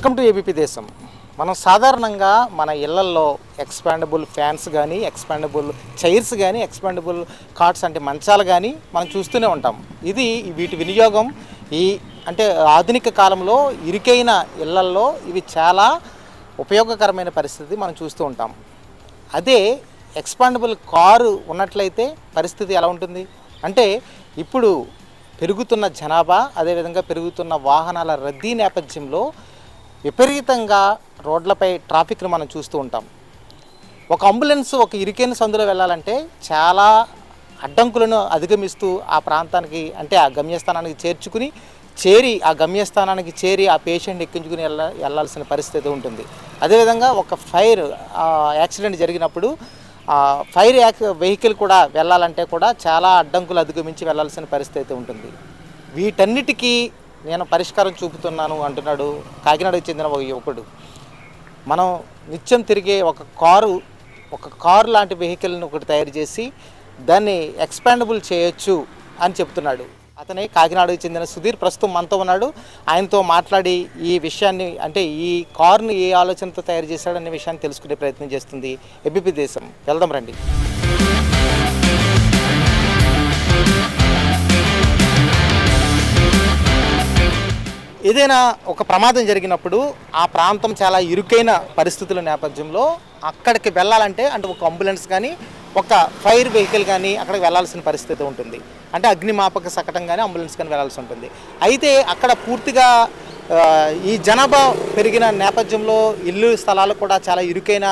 Welcome to ABP దేశం. మనం సాధారణంగా మన ఇళ్ళల్లో ఎక్స్పాండబుల్ ఫ్యాన్స్ కానీ ఎక్స్పాండబుల్ చైర్స్ కానీ ఎక్స్పాండబుల్ కార్డ్స్ అంటే మంచాలు కానీ మనం చూస్తూనే ఉంటాం. ఇది వీటి వినియోగం. ఈ అంటే ఆధునిక కాలంలో ఇరుకైన ఇళ్ళల్లో ఇవి చాలా ఉపయోగకరమైన పరిస్థితి మనం చూస్తూ ఉంటాం. అదే ఎక్స్పాండబుల్ కారు ఉన్నట్లయితే పరిస్థితి ఎలా ఉంటుంది? అంటే ఇప్పుడు పెరుగుతున్న జనాభా అదేవిధంగా పెరుగుతున్న వాహనాల రద్దీ నేపథ్యంలో విపరీతంగా రోడ్లపై ట్రాఫిక్ను మనం చూస్తూ ఉంటాం. ఒక అంబులెన్స్ ఒక ఇరుకైన సందులో వెళ్ళాలంటే చాలా అడ్డంకులను అధిగమిస్తూ ఆ ప్రాంతానికి అంటే ఆ గమ్యస్థానానికి చేర్చుకుని చేరి ఆ గమ్యస్థానానికి చేరి ఆ పేషెంట్ ఎక్కించుకుని వెళ్ళ వెళ్ళాల్సిన పరిస్థితి ఉంటుంది. అదేవిధంగా ఒక ఫైర్ యాక్సిడెంట్ జరిగినప్పుడు ఆ, ఫైర్ యాక్ వెహికల్ కూడా వెళ్ళాలంటే కూడా చాలా అడ్డంకులు అధిగమించి వెళ్ళాల్సిన పరిస్థితి ఉంటుంది. వీటన్నిటికీ నేను పరిష్కారం చూపుతున్నాను అంటున్నాడు. కాకినాడకు చెందిన ఒక యువకుడు. మనం నిత్యం తిరిగే ఒక కారు ఒక కారు లాంటి వెహికల్ని ఒకటి తయారు చేసి దాన్ని ఎక్స్పాండబుల్ చేయొచ్చు అని చెప్తున్నాడు. అతనే కాకినాడకు చెందిన సుధీర్. ప్రస్తుతం మనతో ఉన్నాడు. ఆయనతో మాట్లాడి ఈ విషయాన్ని అంటే ఈ కారుని ఏ ఆలోచనతో తయారు చేశాడనే విషయాన్ని తెలుసుకునే ప్రయత్నం చేస్తుంది ఎబిపి దేశం. వెళ్దాం రండి. ఏదైనా ఒక ప్రమాదం జరిగినప్పుడు ఆ ప్రాంతం చాలా ఇరుకైన పరిస్థితుల నేపథ్యంలో అక్కడికి వెళ్ళాలంటే అంటే ఒక అంబులెన్స్ కానీ ఒక ఫైర్ వెహికల్ కానీ అక్కడికి వెళ్ళాల్సిన పరిస్థితి ఉంటుంది. అంటే అగ్నిమాపక శకటం కానీ అంబులెన్స్ కానీ వెళ్ళాల్సి ఉంటుంది. అయితే అక్కడ పూర్తిగా ఈ జనాభా పెరిగిన నేపథ్యంలో ఇల్లు స్థలాలు కూడా చాలా ఇరుకైన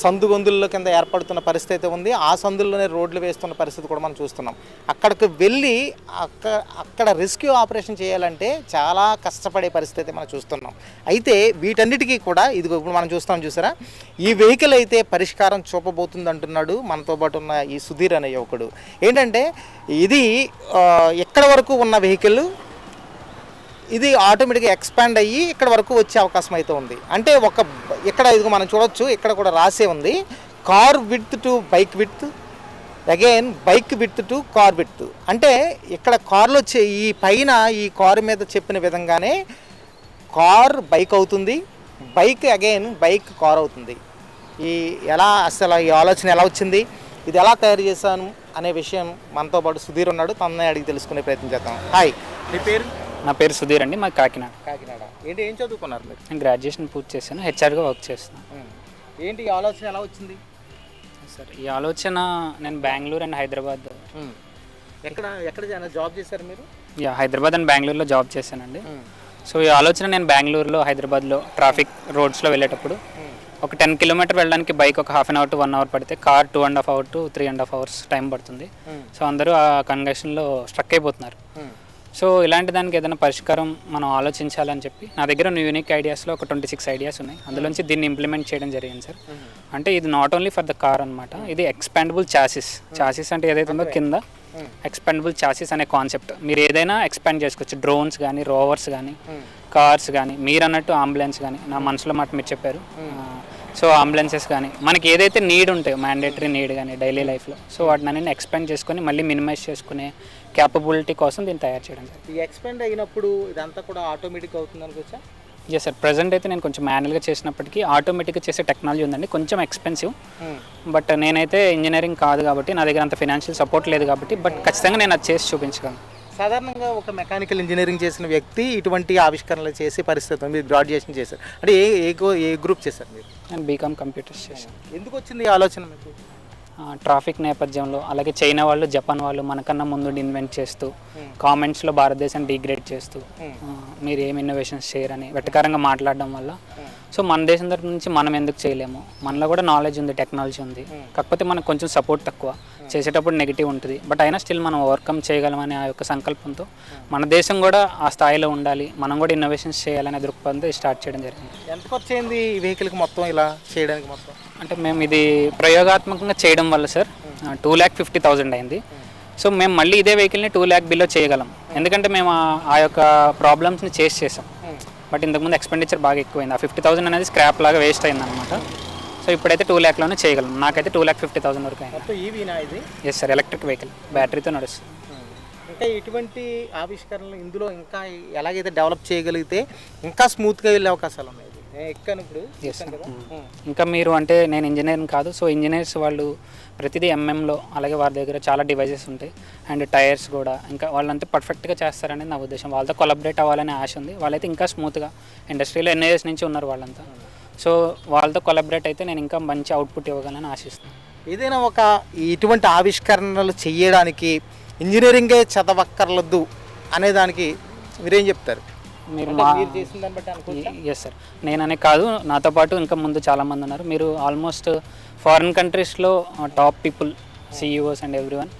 సందుగొందుల్లో కింద ఏర్పడుతున్న పరిస్థితి ఉంది. ఆ సందుల్లోనే రోడ్లు వేస్తున్న పరిస్థితి కూడా మనం చూస్తున్నాం. అక్కడికి వెళ్ళి అక్కడ అక్కడ రెస్క్యూ ఆపరేషన్ చేయాలంటే చాలా కష్టపడే పరిస్థితి మనం చూస్తున్నాం. అయితే వీటన్నిటికీ కూడా ఇది ఇప్పుడు మనం చూస్తాం చూసారా? ఈ వెహికల్ అయితే పరిష్కారం చూపబోతుంది అంటున్నాడు మనతో పాటు ఉన్న ఈ సుధీర్ అనే యువకుడు. ఏంటంటే ఇది ఎక్కడ వరకు ఉన్న వెహికల్? ఇది ఆటోమేటిక్గా ఎక్స్పాండ్ అయ్యి ఇక్కడ వరకు వచ్చే అవకాశం అయితే ఉంది. అంటే ఒక ఇక్కడ ఇది మనం చూడొచ్చు ఇక్కడ కూడా రాసే ఉంది. Car width to bike width again bike width to car width అంటే ఇక్కడ కార్లో వచ్చే ఈ పైన ఈ కారు మీద చెప్పిన విధంగానే కార్ బైక్ అవుతుంది. బైక్ అగైన్ బైక్ కార్ అవుతుంది. ఈ ఎలా అసలు ఈ ఆలోచన ఎలా వచ్చింది? ఇది ఎలా తయారు చేశాను అనే విషయం మనతో పాటు సుధీర్ ఉన్నాడు. తననే అడిగి తెలుసుకునే ప్రయత్నం చేద్దాం. హాయ్ మీ పేరు? నా పేరు సుధీర్ అండి మా కాకినాడ. కాకినాడ. ఏంటి ఏం చదువుకున్నారు మీరు? నేను గ్రాడ్యుయేషన్ పూర్తి చేశాను హెచ్ఆర్గా వర్క్ చేస్తున్నాను. ఏంటి ఈ ఆలోచన ఎలా వచ్చింది? సార్ ఈ ఆలోచన నేను బెంగళూరు అండ్ హైదరాబాద్. ఎక్కడ ఎక్కడ జాబ్ చేశారు మీరు? యా హైదరాబాద్ అండ్ బెంగళూరులో జాబ్ చేశానండి. సో ఈ ఆలోచన నేను బెంగళూరులో హైదరాబాద్లో ట్రాఫిక్ రోడ్స్లో వెళ్ళేటప్పుడు ఒక టెన్ కిలోమీటర్ వెళ్ళడానికి బైక్ ఒక half an hour to one hour పడితే car two and half hour to three and half hours time పడుతుంది. సో అందరూ ఆ కన్గషన్లో స్ట్రక్ అయిపోతున్నారు. సో ఇలాంటి దానికి ఏదైనా పరిష్కారం మనం ఆలోచించాలని చెప్పి నా దగ్గర ఉన్న యూనిక్ ఐడియాస్లో ఒక ట్వంటీ సిక్స్ ఐడియాస్ ఉన్నాయి. అందులోంచి దీన్ని ఇంప్లిమెంట్ చేయడం జరిగింది సార్. అంటే ఇది not only for the car అనమాట ఇది ఎక్స్పాండబుల్ చాసిస్ చాసిస్ అంటే ఏదైతే ఉందో కింద ఎక్స్పాండబుల్ చాసిస్ అనే కాన్సెప్ట్ మీరు ఏదైనా ఎక్స్పాండ్ చేసుకోవచ్చు. డ్రోన్స్ కానీ రోవర్స్ కానీ కార్స్ కానీ మీరు అన్నట్టు అంబులెన్స్ కానీ నా మనసులో మాట మీరు చెప్పారు. సో అంబులెన్సెస్ కానీ మనకి ఏదైతే నీడ్ ఉంటాయో మ్యాండేటరీ నీడ్ కానీ డైలీ లైఫ్లో సో వాటిని అన్ని ఎక్స్పాండ్ చేసుకొని మళ్ళీ మినిమైజ్ చేసుకునే క్యాపబిలిటీ కోసం దీన్ని తయారు చేయడం ఈ ఎక్స్పెండ్ అయినప్పుడు ఇదంతా కూడా ఆటోమేటిక్ అవుతుంది అనుకోవచ్చా? ఎస్ సార్ ప్రజెంట్ అయితే నేను కొంచెం మాన్యువల్గా చేసినప్పటికీ ఆటోమేటిక్గా చేసే టెక్నాలజీ ఉందండి. కొంచెం ఎక్స్పెన్సివ్ బట్ నేనైతే ఇంజనీరింగ్ కాదు కాబట్టి నా దగ్గర అంత ఫినాన్షియల్ సపోర్ట్ లేదు కాబట్టి బట్ ఖచ్చితంగా నేను అది చేసి చూపించగలను. సాధారణంగా ఒక మెకానికల్ ఇంజనీరింగ్ చేసిన వ్యక్తి ఇటువంటి ఆవిష్కరణలు చేసే పరిస్థితి. మీరు గ్రాడ్యుయేషన్ చేశారు. అంటే ఏ ఏ ఏ గ్రూప్ చేశారు మీరు? నేను బీకామ్ కంప్యూటర్స్ చేశాను. ఎందుకు వచ్చింది ఈ ఆలోచన మీకు? ట్రాఫిక్ నేపథ్యంలో అలాగే చైనా వాళ్ళు జపాన్ వాళ్ళు మనకన్నా ముందు ఇన్వెంట్ చేస్తూ కామెంట్స్లో భారతదేశాన్ని డిగ్రేడ్ చేస్తూ ఆ, మీరు ఏం ఇన్నోవేషన్స్ చేయరని వెటకారంగా మాట్లాడడం వల్ల సో మన దేశం తరపు నుంచి మనం ఎందుకు చేయలేము? మనలో కూడా నాలెడ్జ్ ఉంది టెక్నాలజీ ఉంది. కాకపోతే మనకు కొంచెం సపోర్ట్ తక్కువ. చేసేటప్పుడు నెగిటివ్ ఉంటుంది. బట్ అయినా స్టిల్ మనం ఓవర్కమ్ చేయగలమనే ఆ యొక్క సంకల్పంతో మన దేశం కూడా ఆ స్థాయిలో ఉండాలి. మనం కూడా ఇన్నోవేషన్స్ చేయాలనే దృక్పథంతో స్టార్ట్ చేయడం జరిగింది. ఎంత ఖర్చు అయింది ఈ వెహికల్కి మొత్తం ఇలా చేయడానికి మొత్తం? అంటే మేము ఇది ప్రయోగాత్మకంగా చేయడం వల్ల sir two lakh fifty thousand అయింది. సో మేము మళ్ళీ ఇదే వెహికల్ని టూ ల్యాక్ బిల్లో చేయగలం. ఎందుకంటే మేము ఆ యొక్క ప్రాబ్లమ్స్ని చేసి చేసాం. బట్ ఇంతకుముందు ఎక్స్పెండిచర్ బాగా ఎక్కువైంది. ఆ ఫిఫ్టీ థౌసండ్ అనేది స్క్రాప్ లాగా వేస్ట్ అయింది అనమాట సో ఇప్పుడైతే టూ ల్యాక్లోనే చేయగలం నాకైతే టూ ల్యాక్ ఫిఫ్టీ థౌసండ్ వరకు అయింది. ఎస్ సార్ ఎలక్ట్రిక్ వెహికల్ బ్యాటరీతో నడుస్తుంది. ఇంకా ఇటువంటి ఆవిష్కరణలు ఇందులో ఇంకా ఎలాగైతే డెవలప్ చేయగలిగితే ఇంకా స్మూత్గా వెళ్ళే అవకాశాలు ఉన్నాయి? నేను ఎక్కాను ఇప్పుడు ఎక్కాను కదా? ఉం. ఇంకా మీరు అంటే నేను ఇంజనీరింగ్ కాదు సో ఇంజనీర్స్ వాళ్ళు ప్రతిదీ ఎంఎంలో అలాగే వారి దగ్గర చాలా డివైజెస్ ఉంటాయి. అండ్ టైర్స్ కూడా ఇంకా వాళ్ళంతా పర్ఫెక్ట్గా చేస్తారనేది నా ఉద్దేశం. వాళ్ళతో కొలబరేట్ అవ్వాలనే ఆశ ఉంది. వాళ్ళైతే ఇంకా స్మూత్గా ఇండస్ట్రీలో ఎన్నో ఇయర్స్ నుంచి ఉన్నారు వాళ్ళంతా. సో వాళ్ళతో కొలబరేట్ అయితే నేను ఇంకా మంచి అవుట్పుట్ ఇవ్వగలని ఆశిస్తున్నాను. ఏదైనా ఒక ఇటువంటి ఆవిష్కరణలు చేయడానికి ఇంజనీరింగే చదవక్కర్లద్దు అనే దానికి మీరేం చెప్తారు? మీరు మా? ఎస్ సార్ నేననే కాదు నాతో పాటు ఇంకా ముందు చాలామంది ఉన్నారు మీరు ఆల్మోస్ట్ ఫారిన్ కంట్రీస్లో top people CEOs and everyone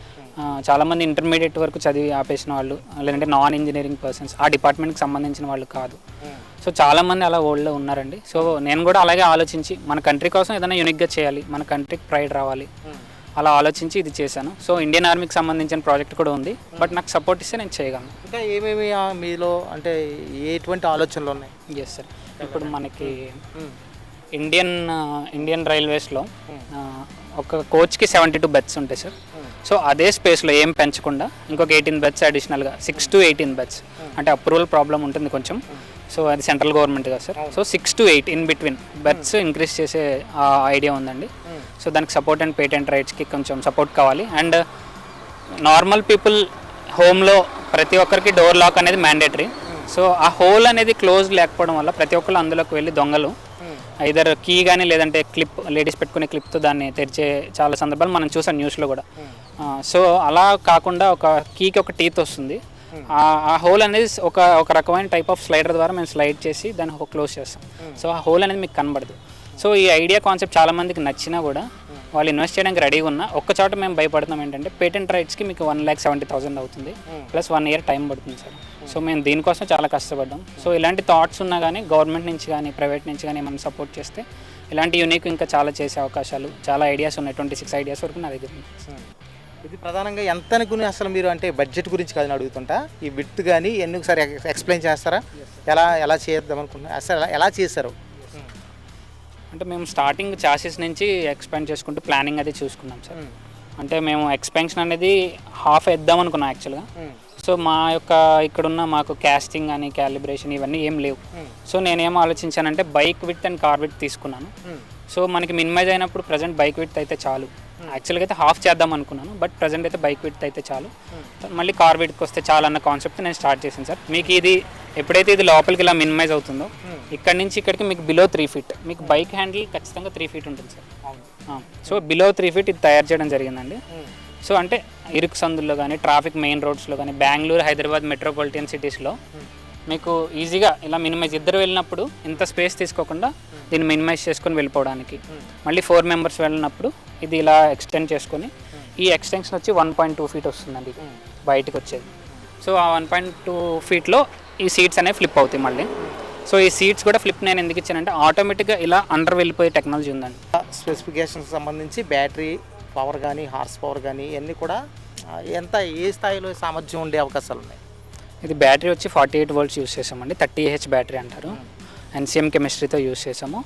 చాలామంది ఇంటర్మీడియట్ వరకు చదివి ఆపేసిన వాళ్ళు లేదంటే నాన్ ఇంజనీరింగ్ పర్సన్స్ ఆ డిపార్ట్మెంట్కి సంబంధించిన వాళ్ళు కాదు. సో చాలామంది అలా వరల్డ్లో ఉన్నారండి సో నేను కూడా అలాగే ఆలోచించి మన కంట్రీ కోసం ఏదైనా యూనిక్గా చేయాలి మన కంట్రీకి ప్రైడ్ రావాలి ఉం. అలా ఆలోచించి ఇది చేశాను. సో ఇండియన్ ఆర్మీకి సంబంధించిన ప్రాజెక్ట్ కూడా ఉంది. బట్ నాకు సపోర్ట్ ఇస్తే నేను చేయగలను. ఇంకా ఏమేమి మీలో అంటే ఎటువంటి ఆలోచనలు ఉన్నాయి? ఎస్ సార్ ఇప్పుడు మనకి ఇండియన్ ఇండియన్ రైల్వేస్లో ఒక కోచ్కి సెవెంటీ టూ బెత్స్ ఉంటాయి సార్ సో అదే స్పేస్లో ఏం పెంచకుండా ఇంకొక ఎయిటీన్ బెత్స్ అడిషనల్గా సిక్స్ టు ఎయిటీన్ బెత్స్. అంటే అప్రూవల్ ప్రాబ్లం ఉంటుంది కొంచెం. సో అది సెంట్రల్ గవర్నమెంట్ కదా sir so six to eight in between beds increase చేసే ఐడియా ఉందండి. సో దానికి సపోర్ట్ అండ్ పేటెంట్ రైట్స్కి కొంచెం సపోర్ట్ కావాలి. అండ్ నార్మల్ పీపుల్ హోమ్లో ప్రతి ఒక్కరికి డోర్ లాక్ అనేది మ్యాండేటరీ సో ఆ హోల్ అనేది క్లోజ్ లేకపోవడం వల్ల ప్రతి ఒక్కరు అందులోకి వెళ్ళి దొంగలు. ఐదర్ కీ కానీ లేదంటే క్లిప్ లేడీస్ పెట్టుకునే క్లిప్తో దాన్ని తెరిచే చాలా సందర్భాలు మనం చూసాం న్యూస్లో కూడా. సో అలా కాకుండా ఒక కీకి ఒక టీత్ వస్తుంది. ఆ- ఆ హోల్ అనేది ఒక ఒక రకమైన టైప్ ఆఫ్ స్లైడర్ ద్వారా మేము స్లైడ్ చేసి దాన్ని క్లోజ్ చేస్తాం. సో ఆ హోల్ అనేది మీకు కనబడదు. సో ఈ ఐడియా కాన్సెప్ట్ చాలా మందికి నచ్చినా కూడా వాళ్ళు ఇన్వెస్ట్ చేయడానికి రెడీగా ఉన్నా ఒక్క చోట మేము భయపడుతున్నాం ఏంటంటే పేటెంట్ రైట్స్కి మీకు వన్ ల్యాక్ సెవెంటీ థౌసండ్ అవుతుంది ప్లస్ వన్ ఇయర్ టైం పడుతుంది సార్. సో మేము దీనికోసం చాలా కష్టపడ్డాం. సో ఇలాంటి థాట్స్ ఉన్నా కానీ గవర్నమెంట్ నుంచి కానీ ప్రైవేట్ నుంచి కానీ మనం సపోర్ట్ చేస్తే ఇలాంటి యూనిక్ ఇంకా చాలా చేసే అవకాశాలు చాలా ఐడియాస్ ఉన్నాయి. ట్వంటీ సిక్స్ ఐడియాస్ వరకు నా దగ్గర ఇది ప్రధానంగా ఎంత అనుకుని అసలు మీరు అంటే బడ్జెట్ గురించి కాదని అడుగుతుంటా? ఈ విత్ కానీ ఎన్నికసారి ఎక్స్- ఎక్స్ప్లెయిన్ చేస్తారా? ఎలా ఎలా చేద్దాం అనుకుంటున్నారు అసలు ఎలా- ఎలా చేశారు? అంటే మేము స్టార్టింగ్ చాసెస్ నుంచి ఎక్స్పాండ్ చేసుకుంటూ ప్లానింగ్ అది చూసుకున్నాం సార్. అంటే మేము ఎక్స్పెన్షన్ అనేది హాఫ్ వేద్దాం అనుకున్నాం యాక్చువల్గా సో మా యొక్క ఇక్కడున్న మాకు క్యాస్టింగ్ అని క్యాలిబ్రేషన్ ఇవన్నీ ఏం లేవు. సో నేనేం ఆలోచించానంటే bike width and car width తీసుకున్నాను. సో మనకి మినిమైజ్ అయినప్పుడు ప్రజెంట్ బైక్ విత్ అయితే చాలు. యాక్చువల్గా అయితే హాఫ్ చేద్దాం అనుకున్నాను బట్ ప్రజెంట్ అయితే బైక్ విత్ అయితే చాలు. మళ్ళీ కార్ విత్కి వస్తే చాలు అన్న కాన్సెప్ట్ నేను స్టార్ట్ చేశాను సార్. మీకు ఇది ఎప్పుడైతే ఇది లోపలికి ఇలా మినిమైజ్ అవుతుందో ఇక్కడ నుంచి ఇక్కడికి మీకు బిలో త్రీ ఫీట్ మీకు బైక్ హ్యాండిల్ ఖచ్చితంగా త్రీ ఫీట్ ఉంటుంది sir so below three feet ఇది తయారు చేయడం జరిగిందండి. సో అంటే ఇరుకు సందుల్లో కానీ ట్రాఫిక్ మెయిన్ రోడ్స్లో కానీ బెంగళూరు హైదరాబాద్ మెట్రోపాలిటన్ సిటీస్లో మీకు ఈజీగా ఇలా మినిమైజ్ ఇద్దరు వెళ్ళినప్పుడు ఇంత స్పేస్ తీసుకోకుండా దీన్ని మినిమైజ్ చేసుకొని వెళ్ళిపోవడానికి. మళ్ళీ ఫోర్ మెంబర్స్ వెళ్ళినప్పుడు ఇది ఇలా ఎక్స్టెండ్ చేసుకొని ఈ ఎక్స్టెన్షన్ వచ్చి వన్ పాయింట్ టూ ఫీట్ వస్తుందండి బయటకు వచ్చేది. సో ఆ వన్ పాయింట్ టూ ఫీట్లో ఈ సీట్స్ అనేవి ఫ్లిప్ అవుతాయి మళ్ళీ. సో ఈ సీట్స్ కూడా ఫ్లిప్ నేను ఎందుకు ఇచ్చానంటే ఆటోమేటిక్గా ఇలా అండర్ వెళ్ళిపోయే టెక్నాలజీ ఉందండి. స్పెసిఫికేషన్స్ సంబంధించి బ్యాటరీ పవర్ కానీ హార్స్ పవర్ కానీ ఇవన్నీ కూడా ఎంత ఏ స్థాయిలో సామర్థ్యం ఉండే అవకాశాలు ఉన్నాయి? ఇది బ్యాటరీ వచ్చి ఫార్టీ ఎయిట్ వోల్ట్స్ యూస్ చేసామండి థర్టీ ఏహెచ్ బ్యాటరీ అంటారు. ఎన్సీఎం కెమిస్ట్రీతో యూస్ చేసాము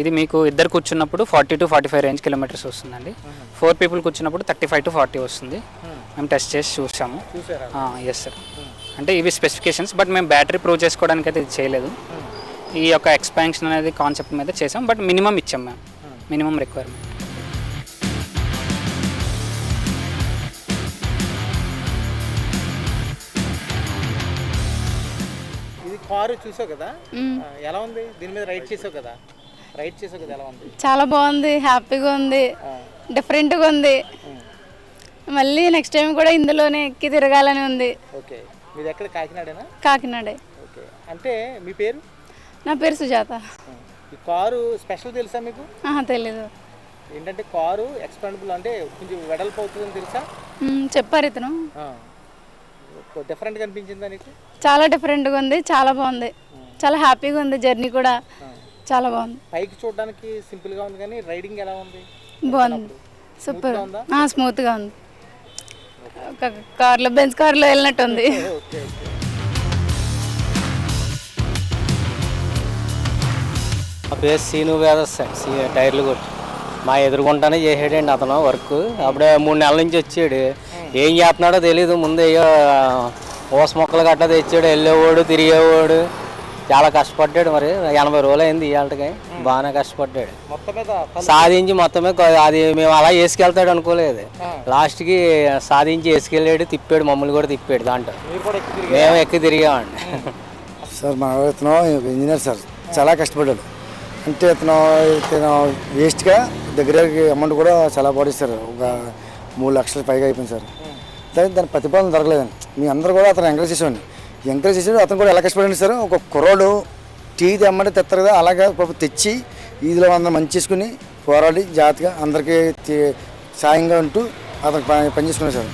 ఇది మీకు ఇద్దరు కూర్చున్నప్పుడు forty to forty five range kilometers వస్తుందండి ఫోర్ పీపుల్ కూర్చున్నప్పుడు థర్టీ ఫైవ్ టు ఫార్టీ వస్తుంది. మేము. టెస్ట్ చేసి చూసాము. ఎస్ సార్ అంటే ఇవి స్పెసిఫికేషన్స్ బట్ మేము బ్యాటరీ ప్రూవ్ చేసుకోవడానికి అయితే ఇది చేయలేదు. ఈ యొక్క ఎక్స్పాన్షన్ అనేది కాన్సెప్ట్ మీద చేసాం బట్ మినిమం ఇచ్చాం మేము. మినిమం రిక్వైర్మెంట్ ఇది కారు చూసావు కదా? ఆ, ఎలా ఉంది? దీని మీద రైడ్ చేసావు కదా? రైడ్ చేసావు కదా ఎలా ఉంది? చాలా బాగుంది హ్యాపీగా ఉంది డిఫరెంట్గా ఉంది. మళ్ళీ నెక్స్ట్ టైం కూడా ఇందులోనే ఎక్కి తిరగాలని ఉంది. ఓకే మీది ఎక్కడ కాకినాడేనా? కాకినాడే. ఓకే. అంటే మీ పేరు? నా పేరు సుజాత. ఈ కారు స్పెషల్ తెలుసా మీకు? ఆహా, తెలీదు. ఏంటంటే కారు ఎక్స్పాండబుల్ అంటే కొంచెం వెడల్పు అవుతుందని తెలుసా? మ్, చెప్పారు ఇతను. డిఫరెంట్గా అనిపించిందా నీకు? చాలా డిఫరెంట్గా ఉంది చాలా బాగుంది. చాలా హ్యాపీగా ఉంది జర్నీ కూడా చాలా బాగుంది. పైకి చూడడానికి సింపుల్గా ఉంది కానీ రైడింగ్ ఎలా ఉంది? బాగుంది. సూపర్. ఉందా? స్మూత్గా ఉంది. కార్లో బెంచ్ కార్లో వెళ్ళినట్టు ఉంది ఓకే ఓకే మా పేరు సీను వేదస్ టైర్లు కొట్టి మా ఎదురుకుంటానే చేసాడండి అతను వర్క్ అప్పుడే మూడు నెలల నుంచి వచ్చాడు ఏం చేస్తున్నాడో తెలియదు ముందు అయ్యో ఊస మొక్కలు గట్ట తెచ్చాడు వెళ్ళేవాడు తిరిగేవాడు చాలా కష్టపడ్డాడు మరి. ఎనభై రోజులు అయింది ఇవాళకి బాగానే కష్టపడ్డాడు. మొత్తం మీద ఫలి- సాధించి మొత్తమే అది మేము అలా వేసుకెళ్తాడు అనుకోలేదు. లాస్ట్కి సాధించి వేసుకెళ్ళాడు తిప్పాడు మమ్మల్ని కూడా తిప్పాడు దాంట్లో. మేము ఎక్కి తిరిగామండి. సార్ మా ఇతను ఇంజనీర్ సార్. చాలా కష్టపడ్డాడు. అంటే ఇతను ఇతను వేస్ట్గా దగ్గరకి అమౌంట్ కూడా చాలా బాడీ సార్ ఒక మూడు లక్షల పైగా అయిపోయింది సార్. దాని దాని ప్రతిఫలం దొరకలేదండి. మీ అందరూ కూడా అతను ఎంకరేజ్ చేసేవాడిని. ఎంకరేజ్ చేసాడు అతను కూడా ఎలా కష్టపడండి సార్? ఒక కుర్రాడు టీ తెమ్మంటే తెస్తారు కదా అలాగా పాపం తెచ్చి ఈదిలో అందరం మంచి చేసుకుని పోరాడి జాగ్రత్తగా అందరికీ సాయంగా ఉంటూ అతను పని పనిచేసుకున్నాడు సార్.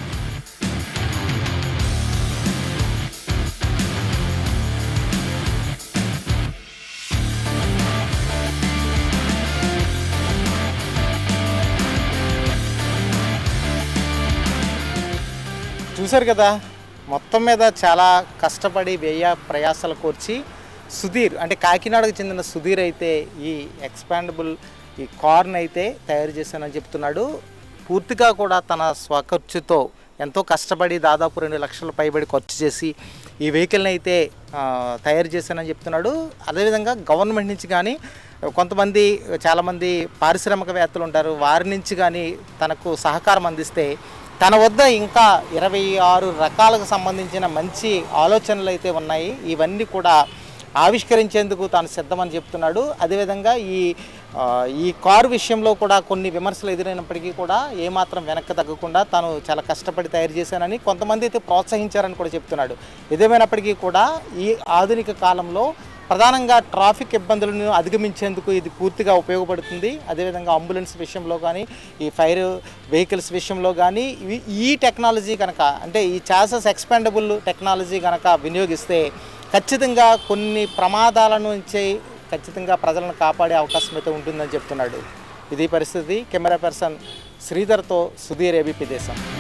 చూశారు కదా? మొత్తం మీద చాలా కష్టపడి వ్యయ ప్రయాసాలు కోర్చి సుధీర్ అంటే కాకినాడకు చెందిన సుధీర్ అయితే ఈ ఎక్స్పాండబుల్ ఈ కార్న్ అయితే తయారు చేశానని చెప్తున్నాడు. పూర్తిగా కూడా తన స్వఖర్చుతో ఎంతో కష్టపడి దాదాపు రెండు లక్షల పైబడి ఖర్చు చేసి ఈ వెహికల్ని అయితే తయారు చేశానని చెప్తున్నాడు. అదేవిధంగా గవర్నమెంట్ నుంచి కానీ కొంతమంది చాలామంది పారిశ్రామికవేత్తలు ఉంటారు. వారి నుంచి కానీ తనకు సహకారం అందిస్తే తన వద్ద ఇంకా ఇరవై ఆరు రకాలకు సంబంధించిన మంచి ఆలోచనలు అయితే ఉన్నాయి. ఇవన్నీ కూడా ఆవిష్కరించేందుకు తాను సిద్ధమని చెప్తున్నాడు. అదేవిధంగా ఈ ఈ కారు విషయంలో కూడా కొన్ని విమర్శలు ఎదురైనప్పటికీ కూడా ఏమాత్రం వెనక్కి తగ్గకుండా తాను చాలా కష్టపడి తయారు చేశానని కొంతమంది అయితే ప్రోత్సహించారని కూడా చెప్తున్నాడు. ఏదేమైనప్పటికీ కూడా ఈ ఆధునిక కాలంలో ప్రధానంగా ట్రాఫిక్ ఇబ్బందులను అధిగమించేందుకు ఇది పూర్తిగా ఉపయోగపడుతుంది. అదేవిధంగా అంబులెన్స్ విషయంలో కానీ ఈ ఫైర్ వెహికల్స్ విషయంలో కానీ ఇవి- ఈ టెక్నాలజీ కనుక అంటే ఈ చాసెస్ ఎక్స్పెండబుల్ టెక్నాలజీ కనుక వినియోగిస్తే ఖచ్చితంగా కొన్ని ప్రమాదాల నుంచి ఖచ్చితంగా ప్రజలను కాపాడే అవకాశం అయితే ఉంటుందని చెప్తున్నాడు. ఇది పరిస్థితి. కెమెరా పర్సన్ శ్రీధర్తో సుధీర్ ఏబీపీ దేశం.